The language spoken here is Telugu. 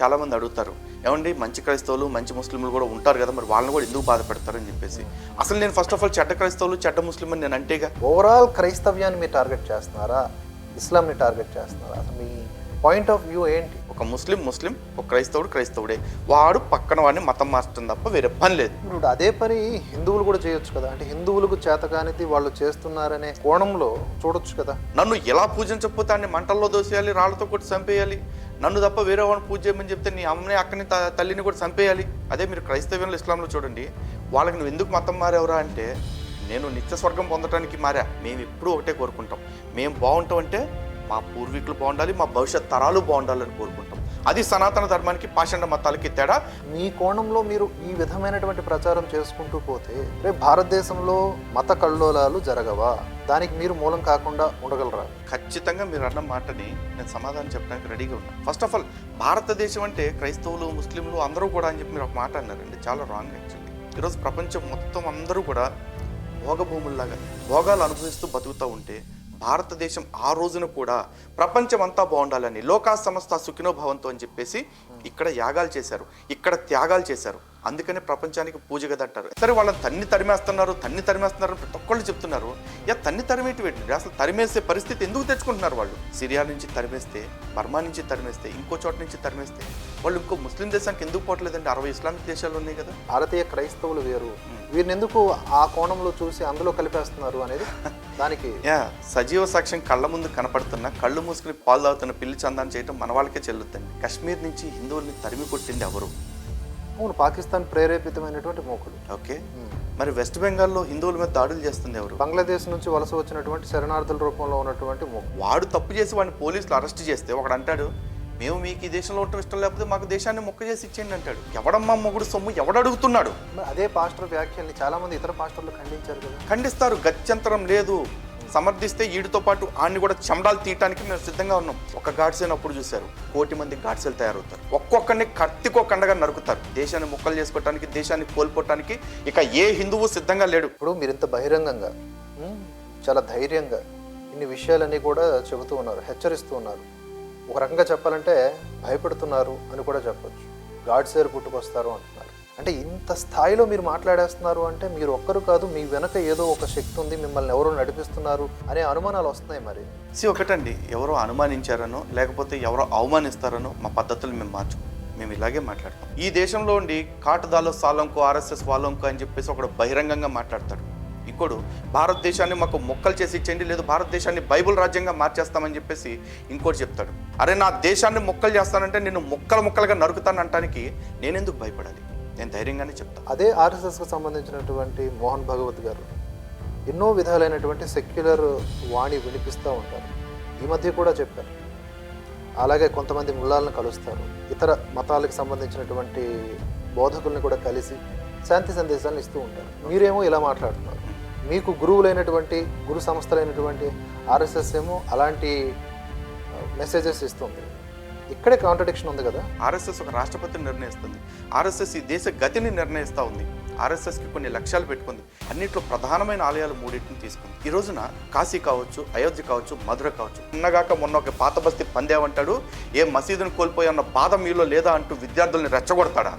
చాలామంది అడుగుతారు ఏమండి మంచి క్రైస్తవులు మంచి ముస్లింలు కూడా ఉంటారు కదా మరి వాళ్ళని కూడా ఎందుకు బాధ పెడతారని చెప్పేసి. అసలు నేను ఫస్ట్ ఆఫ్ ఆల్ చెడ్డ క్రైస్తవులు చెడ్డ ముస్లిం అని నేను అంటేగా ఓవరాల్ క్రైస్తవ్యాన్ని మీరు టార్గెట్ చేస్తున్నారా? ఇస్లాంని టార్గెట్ చేస్తున్నారా? అసలు మీ పాయింట్ ఆఫ్ వ్యూ ఏంటి? ఒక ముస్లిం ముస్లిం ఒక క్రైస్తవుడు క్రైస్తవుడే. వాడు పక్కన వాడిని మతం మార్చడం తప్ప వేరే పని లేదు. ఇప్పుడు అదే పని హిందువులు కూడా చేయొచ్చు కదా? అంటే హిందువులకు చేతకానిది వాళ్ళు చేస్తున్నారనే కోణంలో చూడొచ్చు కదా? నన్ను ఎలా పూజించకపోతే అన్ని మంటల్లో దోసేయాలి రాళ్ళతో కొట్టి చంపేయాలి? నన్ను తప్ప వేరే వాడిని పూజ చేయమని చెప్తే నీ అమ్మని అక్కని త- తల్లిని కూడా చంపేయాలి. అదే మీరు క్రైస్తవ్యంలో ఇస్లాంలో చూడండి. వాళ్ళకి నువ్వు ఎందుకు మతం మారేవరా అంటే నేను నిత్య స్వర్గం పొందడానికి మారా. మేము ఎప్పుడూ ఒకటే కోరుకుంటాం. మేము బాగుంటాం అంటే మా పూర్వీకులు బాగుండాలి మా భవిష్యత్ తరాలు బాగుండాలని కోరుకుంటాం. అది సనాతన ధర్మానికి పాషండ మతాలకి తేడా. మీ కోణంలో మీరు ఈ విధమైనటువంటి ప్రచారం చేసుకుంటూ పోతే రేపు భారతదేశంలో మత కల్లోలాలు జరగవా? దానికి మీరు మూలం కాకుండా ఉండగలరా? ఖచ్చితంగా మీరు అన్న మాటని నేను సమాధానం చెప్పడానికి రెడీగా ఉన్నాను ఫస్ట్ ఆఫ్ ఆల్ భారతదేశం అంటే క్రైస్తవులు ముస్లింలు అందరూ కూడా అని చెప్పి మీరు ఒక మాట అన్నారండి. చాలా రాంగ్ యాక్చువల్లీ ఈరోజు ప్రపంచం మొత్తం అందరూ కూడా భోగభూముల్లాగా భోగాలు అనుభవిస్తూ బతుకుతూ ఉంటే భారతదేశం ఆ రోజున కూడా ప్రపంచం అంతా బాగుండాలని లోకా సంస్థ సుఖినో భవంతో అని చెప్పేసి ఇక్కడ యాగాలు చేశారు. ఇక్కడ త్యాగాలు చేశారు. అందుకనే ప్రపంచానికి పూజ కదా అంటారు. సరే వాళ్ళని తన్ని తరిమేస్తున్నారు తన్ని తరిమేస్తున్నారు ప్రతి ఒక్కళ్ళు చెప్తున్నారు. యా తన్ని తరిమేటి పెట్టండి అసలు తరిమేసే పరిస్థితి ఎందుకు తెచ్చుకుంటున్నారు వాళ్ళు? సిరియా నుంచి తరిమేస్తే బర్మా నుంచి తరిమేస్తే ఇంకో చోట నుంచి తరిమేస్తే వాళ్ళు ఇంకో ముస్లిం దేశానికి ఎందుకు పోవట్లేదండి? అరవై ఇస్లామిక్ దేశాలు ఉన్నాయి కదా. భారతీయ క్రైస్తవులు వేరు. వీరిని ఎందుకు ఆ కోణంలో చూసి అందులో కలిపేస్తున్నారు అనేది దానికి యా సజీవ సాక్ష్యం కళ్ళ ముందు కనపడుతున్న కళ్ళు మూసుకుని పాలు తాగుతున్న పిల్లి చందాన్ని చేయటం మన వాళ్ళకే చెల్లుద్దండి. కశ్మీర్ నుంచి హిందువుల్ని తరిమి కొట్టింది ఎవరు? అవును పాకిస్తాన్ ప్రేరేపితమైనటువంటి మోకులు ఓకే. మరి వెస్ట్ బెంగాల్లో హిందువుల మీద దాడులు చేస్తుంది ఎవరు? బంగ్లాదేశ్ నుంచి వలస వచ్చినటువంటి శరణార్థుల రూపంలో ఉన్నటువంటి వాడు తప్పు చేసి వాడిని పోలీసులు అరెస్ట్ చేస్తే ఒకడు అంటాడు మేము మీకు ఈ దేశంలో ఉండటం ఇష్టం లేకపోతే మాకు దేశాన్ని మొక్క చేసి ఇచ్చేయండి అంటాడు. ఎవడమ్మా మొగుడు సొమ్ము ఎవడు అడుగుతున్నాడు అదే పాస్టర్ వ్యాఖ్యల్ని చాలా మంది ఇతర పాస్టర్లు ఖండించారు కదా. ఖండిస్తారు గత్యంతరం లేదు. సమర్థిస్తే వీడితో పాటు ఆడిని కూడా చెమడాలు తీయటానికి మేము సిద్ధంగా ఉన్నాం. ఒక గాడ్సేన్ అప్పుడు చూశారు కోటి మంది గాడ్సేలు తయారవుతారు. ఒక్కొక్కరిని కత్తికో కండగా నరుకుతారు. దేశాన్ని ముక్కలు చేసుకోవటానికి దేశాన్ని కోల్పోవటానికి ఇక ఏ హిందువు సిద్ధంగా లేడు. ఇప్పుడు మీరు ఇంత బహిరంగంగా చాలా ధైర్యంగా ఇన్ని విషయాలన్నీ కూడా చెబుతూ ఉన్నారు హెచ్చరిస్తూ ఉన్నారు. ఒక రకంగా చెప్పాలంటే భయపడుతున్నారు అని కూడా చెప్పొచ్చు. గాడ్సేరు పుట్టుకొస్తారు అంటున్నారు. అంటే ఇంత స్థాయిలో మీరు మాట్లాడేస్తున్నారు అంటే మీరు ఒక్కరు కాదు మీ వెనక ఏదో ఒక శక్తి ఉంది మిమ్మల్ని ఎవరో నడిపిస్తున్నారు అనే అనుమానాలు వస్తున్నాయి మరి. సి ఒకటండి. ఎవరో అనుమానించారనో లేకపోతే ఎవరో అవమానిస్తారనో మా పద్ధతులు మేము మార్చు మేము ఇలాగే మాట్లాడతాం. ఈ దేశంలో ఉండి కాటుదాలో సాలంకు ఆర్ఎస్ఎస్ వాళ్ళంకో అని చెప్పేసి ఒకడు బహిరంగంగా మాట్లాడతాడు. ఇంకోడు భారతదేశాన్ని మాకు మొక్కలు చేసి ఇచ్చేయండి లేదు భారతదేశాన్ని బైబుల్ రాజ్యంగా మార్చేస్తామని చెప్పేసి ఇంకోటి చెప్తాడు. అరే నా దేశాన్ని మొక్కలు చేస్తానంటే నేను ముక్కలు ముక్కలుగా నరుకుతాను అనటానికి నేనెందుకు భయపడాలి? నేను ధైర్యంగానే చెప్తాను అదే ఆర్ఎస్ఎస్కి సంబంధించినటువంటి మోహన్ భగవత్ గారు ఎన్నో విధాలైనటువంటి సెక్యులర్ వాణి వినిపిస్తూ ఉంటారు. ఈ మధ్య కూడా చెప్పారు. అలాగే కొంతమంది ముళ్ళాలను కలుస్తారు. ఇతర మతాలకు సంబంధించినటువంటి బోధకుల్ని కూడా కలిసి శాంతి సందేశాలను ఇస్తూ ఉంటారు. మీరేమో ఇలా మాట్లాడుతున్నారు. మీకు గురువులైనటువంటి గురు సంస్థలైనటువంటి ఆర్ఎస్ఎస్ ఏమో అలాంటి మెసేజెస్ ఇస్తుంది. ఇక్కడే కాంట్రడిక్షన్ ఉంది కదా? ఆర్ఎస్ఎస్ ఒక రాష్ట్రపతిని నిర్ణయిస్తుంది. ఆర్ఎస్ఎస్ ఈ దేశ గతిని నిర్ణయిస్తూ ఉంది. ఆర్ఎస్ఎస్కి కొన్ని లక్ష్యాలు పెట్టుకుంది. అన్నింటిలో ప్రధానమైన ఆలయాలు మూడింటిని తీసుకుంది. ఈ రోజున కాశీ కావచ్చు అయోధ్య కావచ్చు మధుర కావచ్చు. ఉన్నగాక మొన్న ఒక పాత బస్తీ పందేమంటాడు ఏ మసీదును కోల్పోయి అన్న బాధ మీలో లేదా? అంటూ విద్యార్థుల్ని రెచ్చగొడతాడా?